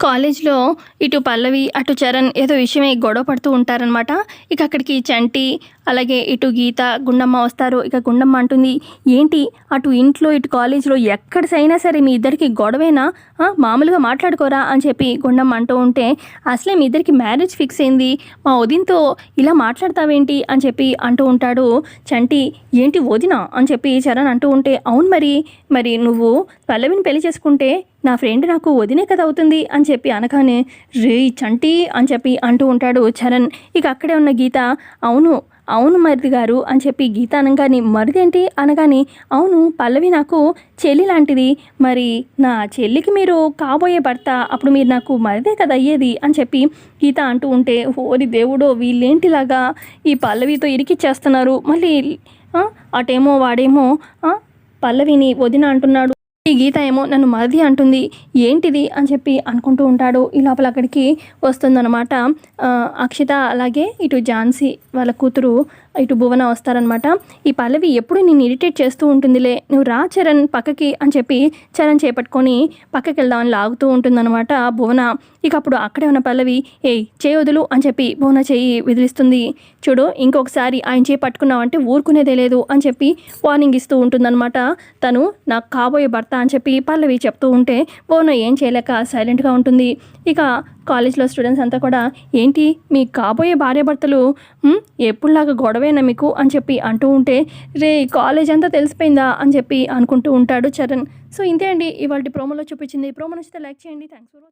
కాలేజ్‌లో ఇటు పల్లవి, అటు చరణ్ ఏదో విషయమై గొడవ పడుతూ ఉంటారనమాట. ఇక అక్కడికి చంటి, అలాగే ఇటు గీత, గుండమ్మ వస్తారు. ఇక గుండమ్మ అంటుంది, "ఏంటి అటు ఇంట్లో, ఇటు కాలేజ్‌లో ఎక్కడిసైనా సరే మీ ఇద్దరికి గొడవేనా? మామూలుగా మాట్లాడుకోరా?" అని చెప్పి గుండమ్మ అంటూ ఉంటే, "అసలే మీ ఇద్దరికి మ్యారేజ్ ఫిక్స్ అయింది. మా వదినతో ఇలా మాట్లాడతావేంటి?" అని చెప్పి అంటూ ఉంటాడు చంటి. "ఏంటి వదినా?" అని చెప్పి చరణ్ అంటూ ఉంటే, "అవును మరి. మరి నువ్వు పల్లవిని పెళ్ళి చేసుకుంటే నా ఫ్రెండ్ నాకు వదినే కదా అవుతుంది" అని చెప్పి అనగానే, రే చంటి" అని చెప్పి అంటూ ఉంటాడు చరణ్. ఇక అక్కడే ఉన్న గీత, "అవును. అవును మరిది గారు" అని చెప్పి గీత అనగాని "మరిదేంటి?" అనగానే, "అవును పల్లవి నాకు చెల్లి లాంటిది. మరి నా చెల్లికి మీరు కాబోయే భర్త. అప్పుడు మీరు నాకు మరిదే కదా అయ్యేది" అని చెప్పి గీత అంటూ ఉంటే, ఓరి దేవుడో! వీళ్ళేంటిలాగా ఈ పల్లవితో ఇరికిచ్చేస్తున్నారు. మళ్ళీ అటేమో వాడేమో పల్లవిని వదిన అంటున్నాడు. ఈ గీత ఏమో నన్ను మరిది అంటుంది. ఏంటిది అని చెప్పి అనుకుంటూ ఉంటాడు. ఈ లోపల అక్కడికి వస్తుందనమాట అక్షిత అలాగే ఇటు ఝాన్సీ వాళ్ళ కూతురు ఇటు భువన వస్తారనమాట. ఈ పల్లవి ఎప్పుడు నేను ఇరిటేట్ చేస్తూ ఉంటుందిలే. నువ్వు రా చరణ్ పక్కకి అని చెప్పి చరణ్ చేపట్టుకొని పక్కకి వెళ్దామని లాగుతూ ఉంటుందన్నమాట భువన. ఇక అప్పుడు అక్కడే ఉన్న పల్లవి, "ఏయ్ చేయొదులు వదులు" అని చెప్పి భువన చేయి విదిలిస్తుంది. "చూడు ఇంకొకసారి ఆయన చేయి పట్టుకున్నావంటే ఊరుకునేదే లేదు" అని చెప్పి వార్నింగ్ ఇస్తూ ఉంటుందనమాట. తను నాకు కాబోయే భర్త అని చెప్పి పల్లవి చెప్తూ ఉంటే భువన ఏం చేయలేక సైలెంట్‌గా ఉంటుంది. ఇక కాలేజ్‌లో స్టూడెంట్స్ అంతా కూడా, "ఏంటి మీ కాబోయే భార్యాభర్తలు ఎప్పుడులాగా గొడవేనా మీకు?" అని చెప్పి అంటూ ఉంటే, రే కాలేజ్ అంతా తెలిసిపోయిందా?" అని చెప్పి అనుకుంటూ ఉంటాడు చరణ్. సో ఇంతే అండి ఇవాళ ప్రోమోలో చూపించింది. ప్రోమో నచ్చితే లైక్ చేయండి. Thanks for